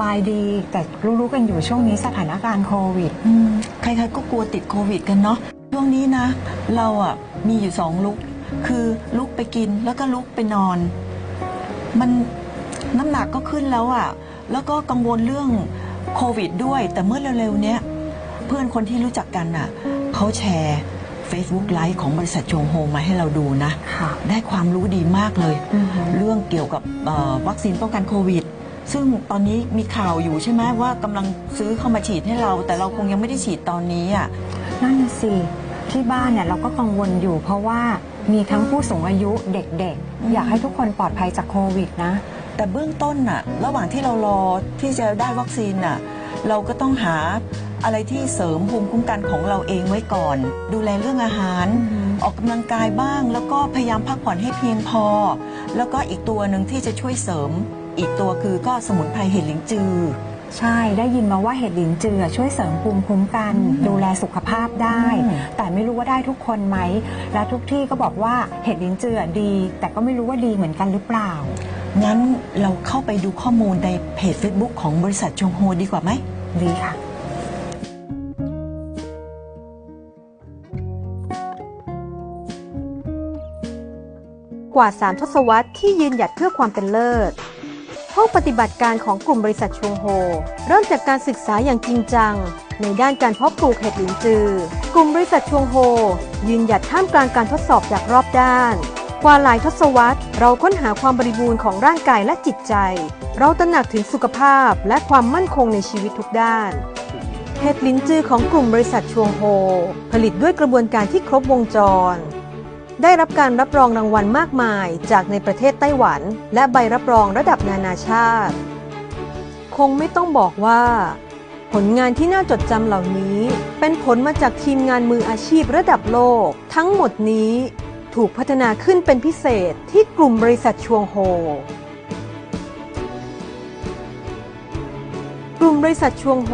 บายดี แต่รู้ๆกันอยู่ช่วงนี้สถานการณ์โควิด อืมใครๆก็กลัวติดโควิดกันเนาะช่วงนี้นะ เราอะมีอยู่สองลุก คือลุกไปกินแล้วก็ลุกไปนอน มันน้ำหนักก็ขึ้นแล้วอะ แล้วก็กังวลเรื่องโควิดด้วย แต่เมื่อเร็วๆเนี้ยเพื่อนคนที่รู้จักกันอะเขาแชร์ Facebook ไลฟ์ของบริษัทจงโฮมมาให้เราดูนะ ค่ะ ได้ความรู้ดีมากเลย อือฮึ เรื่องเกี่ยวกับเอ่อวัคซีนป้องกันโควิด ซึ่งตอนนี้มีข่าวอยู่ใช่ไหมว่ากำลังซื้อเข้ามาฉีดให้เรา แต่เราคงยังไม่ได้ฉีดตอนนี้อะ นั่นน่ะสิที่บ้านเนี่ยเราก็กังวลอยู่ เพราะว่ามีทั้งผู้สูงอายุเด็กอืม ๆ อยากให้ทุกคนปลอดภัยจากโควิดนะ แต่เบื้องต้นน่ะ ระหว่างที่เรารอที่จะได้วัคซีนน่ะ เราก็ต้องหาอะไรที่เสริมภูมิคุ้มกันของเราเองไว้ก่อน ดูแลเรื่องอาหาร อือฮึ ออกกำลังกายบ้าง แล้วก็พยายามพักผ่อนให้เพียงพอ แล้วก็อีกตัวหนึ่งที่จะช่วยเสริม อีกตัวคือก็สมุนไพรเห็ดหลิงจือ ใช่ได้ยินมาว่าเห็ดหลินจือช่วยเสริมภูมิคุ้มกันอืมดูแลสุขภาพได้ อืม แต่ไม่รู้ว่าได้ทุกคนไหม และทุกที่ก็บอกว่าเห็ดหลินจือดี แต่ก็ไม่รู้ว่าดีเหมือนกันหรือเปล่า งั้นเราเข้าไปดูข้อมูลในเพจ Facebook ของบริษัทจงโฮดีกว่าไหม ดีค่ะ กว่า3ทศวรรษที่ยืนหยัดเพื่อความเป็นเลิศ ห้องปฏิบัติการของกลุ่มบริษัทชวงโฮ เริ่มจากการศึกษาอย่างจริงจัง ในด้านการเพาะปลูกเห็ดหลินจือ กลุ่มบริษัทชวงโฮ ยืนหยัดท่ามกลางการทดสอบจากรอบด้าน กว่าหลายทศวรรษ เราค้นหาความบริบูรณ์ของร่างกายและจิตใจ เราตระหนักถึงสุขภาพและความมั่นคงในชีวิตทุกด้านเห็ดลิ้นจือของกลุ่มบริษัทชวงโฮ ผลิตด้วยกระบวนการที่ครบวงจร ได้รับการรับรองรางวัลมากมายจากในประเทศไต้หวัน และใบรับรองระดับนานาชาติ คงไม่ต้องบอกว่า ผลงานที่น่าจดจำเหล่านี้ เป็นผลมาจากทีมงานมืออาชีพระดับโลก ทั้งหมดนี้ถูกพัฒนาขึ้นเป็นพิเศษที่กลุ่มบริษัทชวงโฮ กลุ่มบริษัทชวงโฮ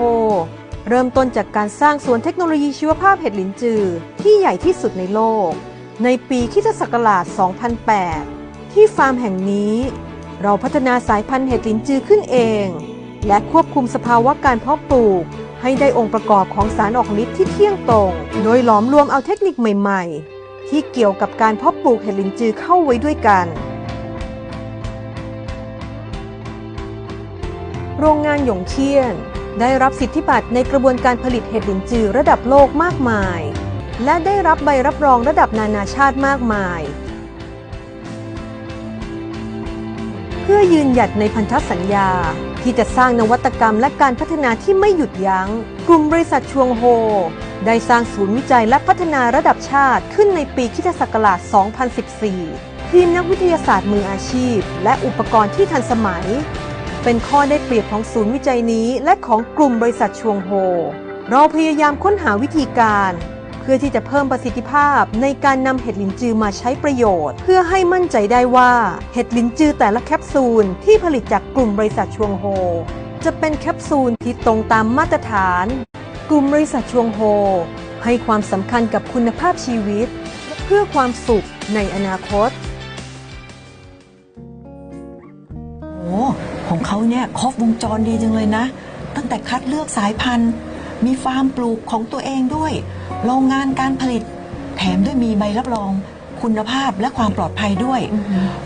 เริ่มต้นจากการสร้างสวนเทคโนโลยีชีวภาพเห็ดหลินจือ ที่ใหญ่ที่สุดในโลก ในปีคิศักราช 2008 ที่ฟาร์มแห่งนี้ เราพัฒนาสายพันธุ์เห็ดลินจือขึ้นเอง และควบคุมสภาวะการเพาะปลูก ให้ได้องค์ประกอบของสารออกฤทธิ์ที่เที่ยงตรง โดยหลอมรวมเอาเทคนิคใหม่ ๆ ที่เกี่ยวกับการเพาะปลูกเห็ดลินจือเข้าไว้ด้วยกัน โรงงานหยงเคียน ได้รับสิทธิบัตรในกระบวนการผลิตเห็ดลินจือระดับโลกมากมาย และได้รับใบรับรองระดับนานาชาติมากมาย เพื่อยืนหยัดในพันธสัญญา ที่จะสร้างนวัตกรรมและการพัฒนาที่ไม่หยุดยัง้ง กลุ่มบริษัทชวงโฮ ได้สร้างศูนย์วิจัยและพัฒนาระดับชาติขึ้นในปีคริสตศักราช 2014 ทีมนักวิทยาศาสตร์มืออาชีพ และอุปกรณ์ที่ทันสมัย เป็นข้อได้เปรียบของศูนย์วิจัยนี้ และของกลุ่มบริษัทชวงโฮ เราพยายามค้นหาวิธีการ พื่อที่จะเพิ่มประสิทธิภาพในการนำเห็ดลินจือมาใช้ประโยชน์ เพื่อให้มั่นใจได้ว่าเห็ดลินจือแต่ละแคปซูลที่ผลิตจากกลุ่มบริษัทชวงโฮ จะเป็นแคปซูลที่ตรงตามมาตรฐาน กลุ่มบริษัทชวงโฮ ให้ความสำคัญกับคุณภาพชีวิต เพื่อความสุขในอนาคตโอ้ของเขาเนี่ยครบวงจรดีจังเลยนะ ตั้งแต่คัดเลือกสายพันธุ์ มีฟาร์มปลูกของตัวเองด้วย โรงงานการผลิต แถมด้วยมีใบรับรองคุณภาพและความปลอดภัยด้วย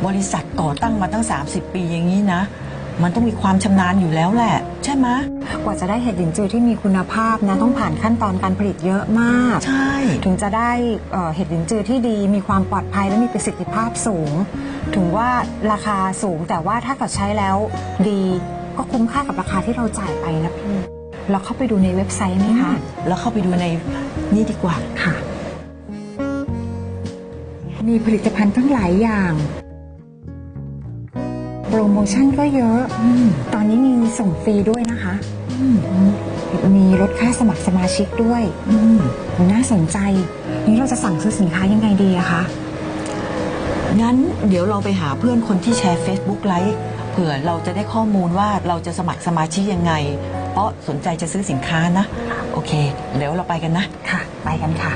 บริษัทก่อตั้งมาตั้ง 30 ปีอย่างนี้นะ มันต้องมีความชำนาญอยู่แล้วแหละ ใช่ไหมกว่าจะได้เห็ดหลินจือที่มีคุณภาพนะต้องผ่านขั้นตอนการผลิตเยอะมาก ใช่ ถึงจะได้เอ่อเห็ดหลินจือที่ดีมีความปลอดภัยและมีประสิทธิภาพสูง ถึงว่าราคาสูงแต่ว่าถ้าเกิดใช้แล้วดีก็คุ้มค่ากับราคาที่เราจ่ายไปนะพี่ เราเข้าไปดูในเว็บไซต์ไหมคะ แล้วเข้าไปดูในนี่ดีกว่า ค่ะ มีผลิตภัณฑ์ทั้งหลายอย่าง โปรโมชั่นก็เยอะ ตอนนี้มีส่งฟรีด้วยนะคะ มีลดค่าสมัครสมาชิกด้วยอืมน่าสนใจ นี้เราจะสั่งซื้อสินค้ายังไงดีอะคะ งั้นเดี๋ยวเราไปหาเพื่อนคนที่แชร์ Facebook ไลฟ์เผื่อเราจะได้ข้อมูลว่าเราจะสมัครสมาชิกยังไง เพราะสนใจจะซื้อสินค้านะ โอเค เดี๋ยวเราไปกันนะ ค่ะ ไปกันค่ะ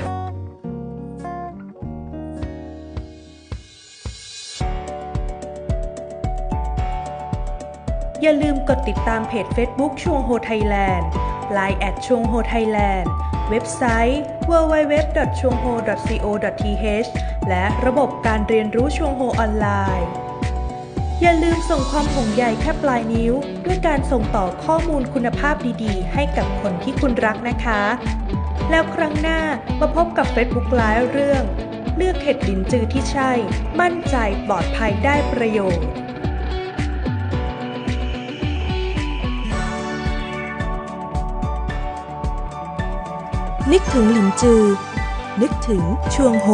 อย่าลืมกดติดตามเพจ Facebook ชวงโฮไทยแลนด์ Line แอดชวงโฮไทยแลนด์ เว็บไซต์ www.chungho.co.th และระบบการเรียนรู้ชวงโฮออนไลน์ อย่าลืมส่งความห่วงใยแค่ปลายนิ้ว ด้วยการส่งต่อข้อมูลคุณภาพดีๆ ให้กับคนที่คุณรักนะคะ แล้วครั้งหน้ามาพบกับ Facebook Live เรื่อง เลือกเห็ดลินจือที่ใช่ มั่นใจปลอดภัยได้ประโยชน์นึกถึงหลินจือ นึกถึงชวงโฮ